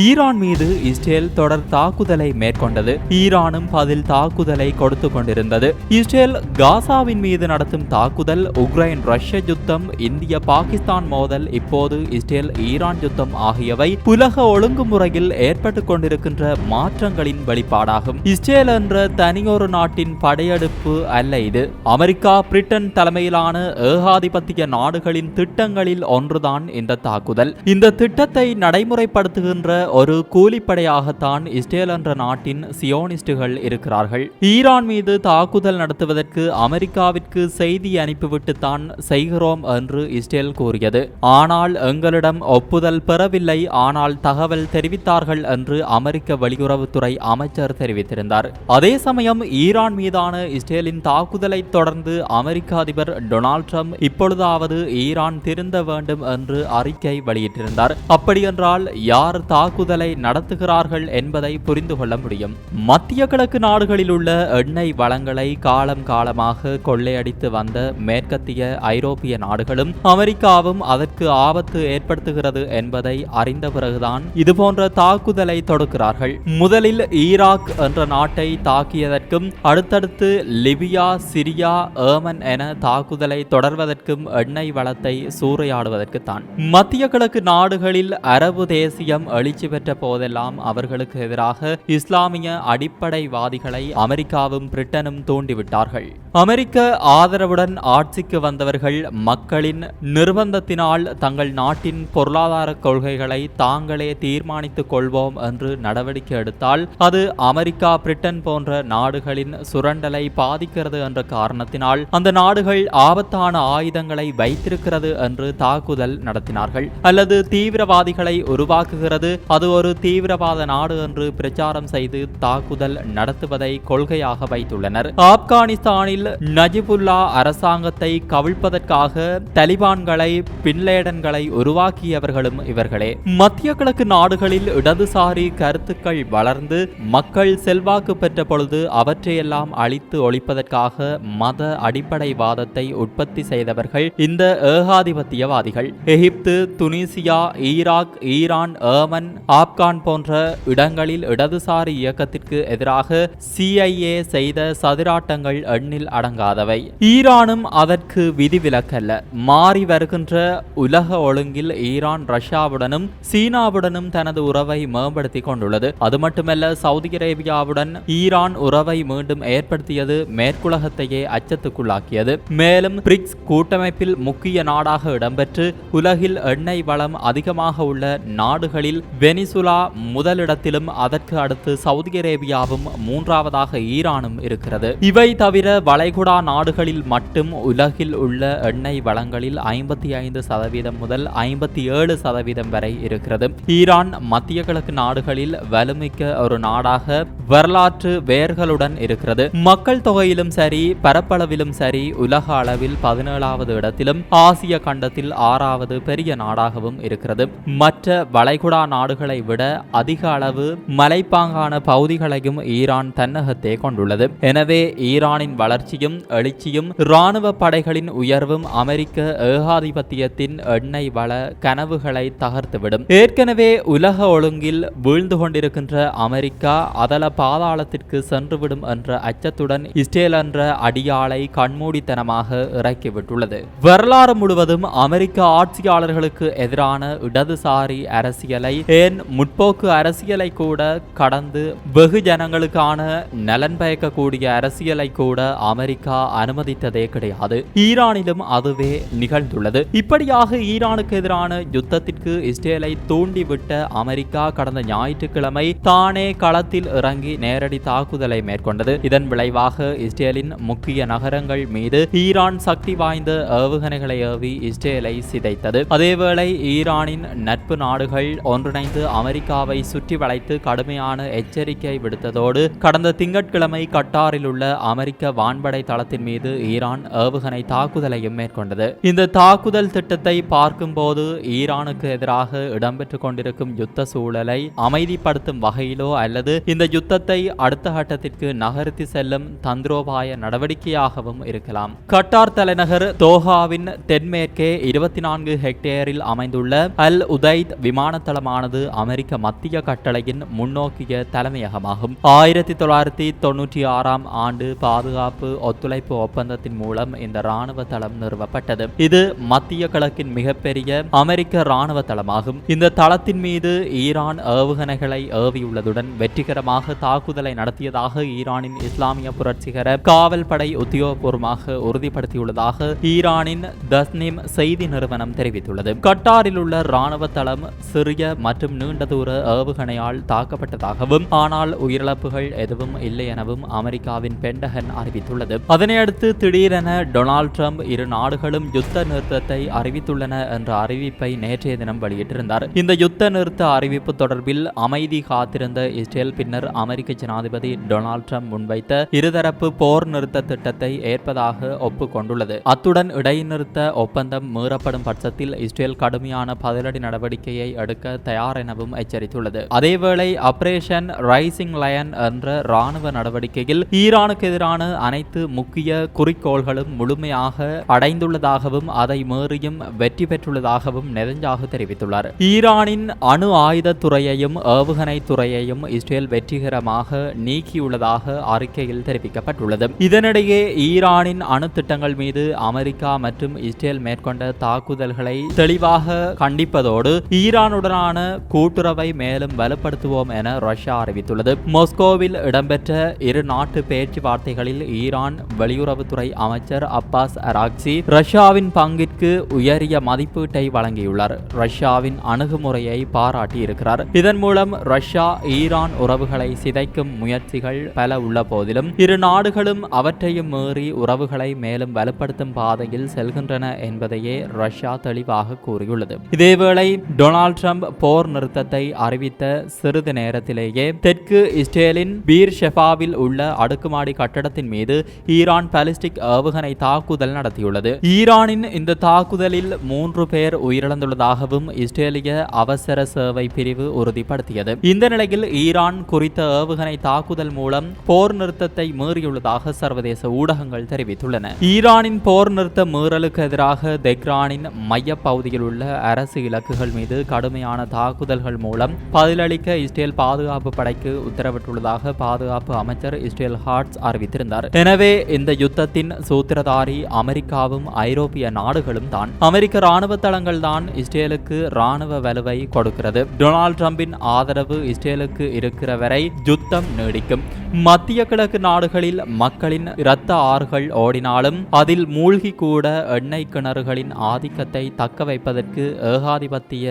Iran மீது Israel தொடர் தாக்குதலை மேற்கொண்டது. ஈரானும் பதில் தாக்குதலை கொடுத்து கொண்டிருந்தது இஸ்ரேல் காசாவின் மீது நடத்தும் தாக்குதல் உக்ரைன் ரஷ்ய யுத்தம் இந்திய பாகிஸ்தான் மோதல் இப்போது இஸ்ரேல் ஈரான் யுத்தம் ஆகியவை உலக ஒழுங்குமுறையில் ஏற்பட்டுக் கொண்டிருக்கின்ற மாற்றங்களின் வெளிப்பாடாகும். இஸ்ரேல் என்ற தனியொரு நாட்டின் படையெடுப்பு அல்ல இது. அமெரிக்கா பிரிட்டன் தலைமையிலான ஏகாதிபத்திய நாடுகளின் திட்டங்களில் ஒன்றுதான் இந்த தாக்குதல். இந்த திட்டத்தை நடைமுறைப்படுத்துகின்ற ஒரு கூலிப்படையாகத்தான் இஸ்ரேல் என்ற நாட்டின் சியோனிஸ்டுகள் இருக்கிறார்கள். ஈரான் மீது தாக்குதல் நடத்துவதற்கு அமெரிக்காவிற்கு செய்தி அனுப்பிவிட்டுத்தான் செய்கிறோம் என்று இஸ்ரேல் கூறியது. ஆனால் எங்களிடம் ஒப்புதல் பெறவில்லை. ஆனால் தகவல் தெரிவித்தார்கள் என்று அமெரிக்க வெளியுறவுத்துறை அமைச்சர் தெரிவித்திருந்தார். அதே சமயம் ஈரான் மீதான இஸ்ரேலின் தாக்குதலை தொடர்ந்து அமெரிக்க அதிபர் டொனால்ட் ட்ரம்ப் இப்பொழுதாவது ஈரான் திருந்த வேண்டும் என்று அறிக்கை வெளியிட்டிருந்தார். அப்படியென்றால் யார் தாக்கு தாக்குதலை நடத்துகிறார்கள் என்பதை புரிந்து கொள்ள முடியும். மத்திய கிழக்கு நாடுகளில் உள்ள எண்ணெய் வளங்களை காலம் காலமாக கொள்ளையடித்து வந்த மேற்கத்திய ஐரோப்பிய நாடுகளும் அமெரிக்காவும் அதற்கு ஆபத்து ஏற்படுத்துகிறது என்பதை அறிந்த பிறகுதான் இதுபோன்ற தாக்குதலை தொடுக்கிறார்கள். முதலில் ஈராக் என்ற நாட்டை தாக்கியதற்கும் அடுத்தடுத்து லிபியா சிரியா ஏமன் என தாக்குதலை தொடர்வதற்கும் எண்ணெய் வளத்தை சூறையாடுவதற்கு தான் மத்திய கிழக்கு நாடுகளில் அரபு தேசியம் எழுச்சி பெற்ற போதெல்லாம் அவர்களுக்கு எதிராக இஸ்லாமிய அடிப்படைவாதிகளை அமெரிக்காவும் பிரிட்டனும் தூண்டிவிட்டார்கள். அமெரிக்க ஆதரவுடன் ஆட்சிக்கு வந்தவர்கள் மக்களின் நிர்பந்தத்தினால் தங்கள் நாட்டின் பொருளாதார கொள்கைகளை தாங்களே தீர்மானித்துக் கொள்வோம் என்று நடவடிக்கை எடுத்தால் அது அமெரிக்கா பிரிட்டன் போன்ற நாடுகளின் சுரண்டலை பாதிக்கிறது என்ற காரணத்தினால் அந்த நாடுகள் ஆபத்தான ஆயுதங்களை வைத்திருக்கிறது என்று தாக்குதல் நடத்தினார்கள். அல்லது தீவிரவாதிகளை உருவாக்குகிறது அது ஒரு தீவிரவாத நாடு என்று பிரச்சாரம் செய்து தாக்குதல் நடத்துவதை கொள்கையாக வைத்துள்ளனர். ஆப்கானிஸ்தானில் நஜிபுல்லா அரசாங்கத்தை கவிழ்ப்பதற்காக தலிபான்களை பின்லேடன்களை உருவாக்கியவர்களும் இவர்களே. மத்திய கிழக்கு நாடுகளில் இடதுசாரி கருத்துக்கள் வளர்ந்து மக்கள் செல்வாக்கு பெற்ற பொழுது அவற்றையெல்லாம் அழித்து ஒழிப்பதற்காக மத அடிப்படைவாதத்தை உற்பத்தி செய்தவர்கள் இந்த ஏகாதிபத்தியவாதிகள். Egypt Tunisia Iraq Iran Yemen Afghan போன்ற இடங்களில் இடதுசாரி இயக்கத்திற்கு எதிராக சிஐஏ செய்த சதிராட்டங்கள் எண்ணில் அடங்காதவை. ஈரானும் அதற்கு விதிவிலக்கல்ல. மாறி வருகின்ற உலக ஒழுங்கில் ஈரான் ரஷ்யாவுடனும் சீனாவுடனும் தனது உறவை மேம்படுத்தி கொண்டுள்ளது. அது மட்டுமல்ல சவுதி அரேபியாவுடன் ஈரான் உறவை மீண்டும் ஏற்படுத்தியது மேற்குலகத்தையே அச்சத்துக்குள்ளாக்கியது. மேலும் பிரிக்ஸ் கூட்டமைப்பில் முக்கிய நாடாக இடம்பெற்று உலகில் எண்ணெய் வளம் அதிகமாக உள்ள நாடுகளில் வெனிசுலா முதலிடத்திலும் அதற்கு அடுத்து சவுதி அரேபியாவும் மூன்றாவதாக ஈரானும் இருக்கிறது. இவை தவிர வளைகுடா நாடுகளில் மட்டும் உலகில் உள்ள எண்ணெய் வளங்களில் ஐம்பத்தி ஐந்து சதவீதம் முதல் ஐம்பத்தி ஏழு சதவீதம் வரை இருக்கிறது. ஈரான் மத்திய கிழக்கு நாடுகளில் வலுமிக்க ஒரு நாடாக வரலாற்று வேர்களுடன் இருக்கிறது. மக்கள் தொகையிலும் சரி பரப்பளவிலும் சரி உலக அளவில் பதினேழாவது இடத்திலும் ஆசிய கண்டத்தில் ஆறாவது பெரிய நாடாகவும் இருக்கிறது. மற்ற வளைகுடா நாடுகள் விட அதிக அளவு மலைப்பாங்கான பகுதிகளையும் ஈரான் தன்னகத்தே கொண்டுள்ளது. எனவே ஈரானின் வளர்ச்சியும் எழுச்சியும் இராணுவ படைகளின் உயர்வும் அமெரிக்க ஏகாதிபத்தியத்தின் எண்ணெய் வள கனவுகளை தகர்த்துவிடும். ஏற்கனவே உலக ஒழுங்கில் வீழ்ந்து கொண்டிருக்கின்ற அமெரிக்கா அதல பாதாளத்திற்கு சென்றுவிடும் என்ற அச்சத்துடன் இஸ்ரேல் என்ற அடியாளை கண்மூடித்தனமாக இறக்கிவிட்டுள்ளது. வரலாறு முழுவதும் அமெரிக்க ஆட்சியாளர்களுக்கு எதிரான இடதுசாரி அரசியலை ஏன் முற்போக்கு அரசியலை கூட கடந்து வெகு ஜனங்களுக்கான நலன் பயக்கக்கூடிய அரசியலை கூட அமெரிக்கா அனுமதித்ததே கிடையாது. ஈரானிலும் அதுவே நிகழ்ந்துள்ளது. இப்படியாக ஈரானுக்கு எதிரான யுத்தத்திற்கு இஸ்ரேலை தூண்டிவிட்ட அமெரிக்கா கடந்த ஞாயிற்றுக்கிழமை தானே களத்தில் இறங்கி நேரடி தாக்குதலை மேற்கொண்டது. இதன் விளைவாக இஸ்ரேலின் முக்கிய நகரங்கள் மீது ஈரான் சக்தி வாய்ந்த ஏவுகணைகளை ஏவி இஸ்ரேலை சிதைத்தது. அதேவேளை ஈரானின் நட்பு நாடுகள் ஒன்றிணைந்து அமெரிக்காவை சுற்றி வளைத்து கடுமையான எச்சரிக்கை விடுத்ததோடு கடந்த திங்கட்கிழமை கட்டாரில் உள்ள அமெரிக்க வான்படை தளத்தின் மீது ஈரான் ஏவுகணை தாக்குதலையும் மேற்கொண்டது. இந்த தாக்குதல் திட்டத்தை பார்க்கும்போது ஈரானுக்கு எதிராக இடம்பெற்றுக் கொண்டிருக்கும் யுத்த சூழலை அமைதிப்படுத்தும் வகையிலோ அல்லது இந்த யுத்தத்தை அடுத்த கட்டத்திற்கு நகர்த்தி செல்லும் தந்திரோபாய நடவடிக்கையாகவும் இருக்கலாம். கட்டார் தலைநகர் தோஹாவின் தென்மேற்கே இருபத்தி நான்கு ஹெக்டேரில் அமைந்துள்ள அல் உதைத் விமானத்தளமானது அமெரிக்க மத்திய கட்டளையின் முன்னோக்கிய தலைமையகமாகும். ஆயிரத்தி தொள்ளாயிரத்தி தொன்னூற்றி ஆறாம் ஆண்டு பாதுகாப்பு ஒத்துழைப்பு ஒப்பந்தத்தின் மூலம் இந்த ராணுவ தளம் நிறுவப்பட்டது. இது மத்திய கிழக்கின் மிகப்பெரிய அமெரிக்க ராணுவ தளமாகும். இந்த தளத்தின் மீது ஈரான் ஏவுகணைகளை ஏவியுள்ளதுடன் வெற்றிகரமாக தாக்குதலை நடத்தியதாக ஈரானின் இஸ்லாமிய புரட்சிகர காவல் படை உத்தியோகபூர்வமாக உறுதிப்படுத்தியுள்ளதாக ஈரானின் தஸ்னிம் செய்தி நிறுவனம் தெரிவித்துள்ளது. கட்டாரில் உள்ள ராணுவ தளம் சிறிய மற்றும் நீண்ட தூர ஏவுகணையால் தாக்கப்பட்டதாகவும் ஆனால் உயிரிழப்புகள் எதுவும் இல்லை எனவும் அமெரிக்காவின் பென்டகன் அறிவித்துள்ளது. அதனையடுத்து திடீரென டொனால்ட் ட்ரம்ப் இரு நாடுகளும் யுத்த நிறுத்தத்தை அறிவித்துள்ளன என்ற அறிவிப்பை நேற்றைய தினம் வெளியிட்டிருந்தார். இந்த யுத்த நிறுத்த அறிவிப்பு தொடர்பில் அமைதி காத்திருந்த இஸ்ரேல் பின்னர் அமெரிக்க ஜனாதிபதி டொனால்ட் ட்ரம்ப் முன்வைத்த இருதரப்பு போர் நிறுத்த திட்டத்தை ஏற்பதாக ஒப்புக்கொண்டுள்ளது. அத்துடன் இடைநிறுத்த ஒப்பந்தம் மீறப்படும் பட்சத்தில் இஸ்ரேல் கடுமையான பதிலடி நடவடிக்கையை எடுக்க தயார் எனவும் எச்சரித்துள்ளது. அதேவேளை ஆபரேஷன் ரைசிங் லயன் என்ற ராணுவ நடவடிக்கையில் ஈரானுக்கு எதிரான அனைத்து முக்கிய குறிக்கோள்களும் முழுமையாக அடைந்துள்ளதாகவும் அதை மீறியும் வெற்றி பெற்றுள்ளதாகவும் நெதஞ்சாக தெரிவித்துள்ளார். ஈரானின் அணு ஆயுத துறையையும் ஏவுகணை துறையையும் இஸ்ரேல் வெற்றிகரமாக நீக்கியுள்ளதாக அறிக்கையில் தெரிவிக்கப்பட்டுள்ளது. இதனிடையே ஈரானின் அணு திட்டங்கள் மீது அமெரிக்கா மற்றும் இஸ்ரேல் மேற்கொண்ட தாக்குதல்களை தெளிவாக கண்டிப்பதோடு ஈரானுடனான கூட்டுறவை மேலும் வலுப்படுத்துவோம் என ரஷ்யா அறிவித்துள்ளது. மொஸ்கோவில் இடம்பெற்ற இரு நாட்டு பேச்சுவார்த்தைகளில் ஈரான் வெளியுறவுத்துறை அமைச்சர் அப்பாஸ் அராக்சி ரஷ்யாவின் பங்கிற்கு உயரிய மதிப்பீட்டை வழங்கியுள்ளார். ரஷ்யாவின் அணுகுமுறையை பாராட்டியிருக்கிறார். இதன் மூலம் ரஷ்யா ஈரான் உறவுகளை சிதைக்கும் முயற்சிகள் பல உள்ள போதிலும் இரு நாடுகளும் அவற்றையும் மீறி உறவுகளை மேலும் வலுப்படுத்தும் பாதையில் செல்கின்றன என்பதையே ரஷ்யா தெளிவாக கூறியுள்ளது. இதேவேளை டொனால்ட் ட்ரம்ப் போர் நிறுத்தத்தை அறிவித்த சிறிது நேரத்திலேயே தெற்கு இஸ்ரேலின் பீர் ஷெஃபாவில் உள்ள அடுக்குமாடி கட்டடத்தின் மீது ஈரான் பாலிஸ்டிக் ஏவுகணை தாக்குதல் நடத்தியுள்ளது. ஈரானின் இந்த தாக்குதலில் மூன்று பேர் உயிரிழந்துள்ளதாகவும் இஸ்ரேலிய அவசர சேவை பிரிவு உறுதிப்படுத்தியது. இந்த நிலையில் ஈரான் குறித்த ஏவுகணை தாக்குதல் மூலம் போர் நிறுத்தத்தை மீறியுள்ளதாக சர்வதேச ஊடகங்கள் தெரிவித்துள்ளன. ஈரானின் போர் நிறுத்த மீறலுக்கு எதிராக தெக்ரானின் மையப்பகுதியில் உள்ள அரசு இலக்குகள் மீது கடுமையான தாக்குதல் தாக்குதல்கள் மூலம் பதிலளிக்க இஸ்ரேல் பாதுகாப்பு படைக்கு உத்தரவிட்டுள்ளதாக பாதுகாப்பு அமைச்சர் இஸ்ரேல் ஹார்ட்ஸ் அறிவித்திருந்தார். எனவே இந்த யுத்தத்தின் சூத்திரதாரி அமெரிக்காவும் ஐரோப்பிய நாடுகளும் தான் அமெரிக்க ராணுவ தளங்கள் தான் இஸ்ரேலுக்கு ராணுவ வலுவை கொடுக்கிறது. டொனால்ட் ட்ரம்பின் ஆதரவு இஸ்ரேலுக்கு இருக்கிற வரை யுத்தம் நீடிக்கும். மத்திய கிழக்கு நாடுகளில் மக்களின் இரத்த ஆறுகள் ஓடினாலும் அதில் மூழ்கி கூட எண்ணெய் கிணறுகளின் ஆதிக்கத்தை தக்க வைப்பதற்கு ஏகாதிபத்திய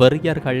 வெறியர்கள்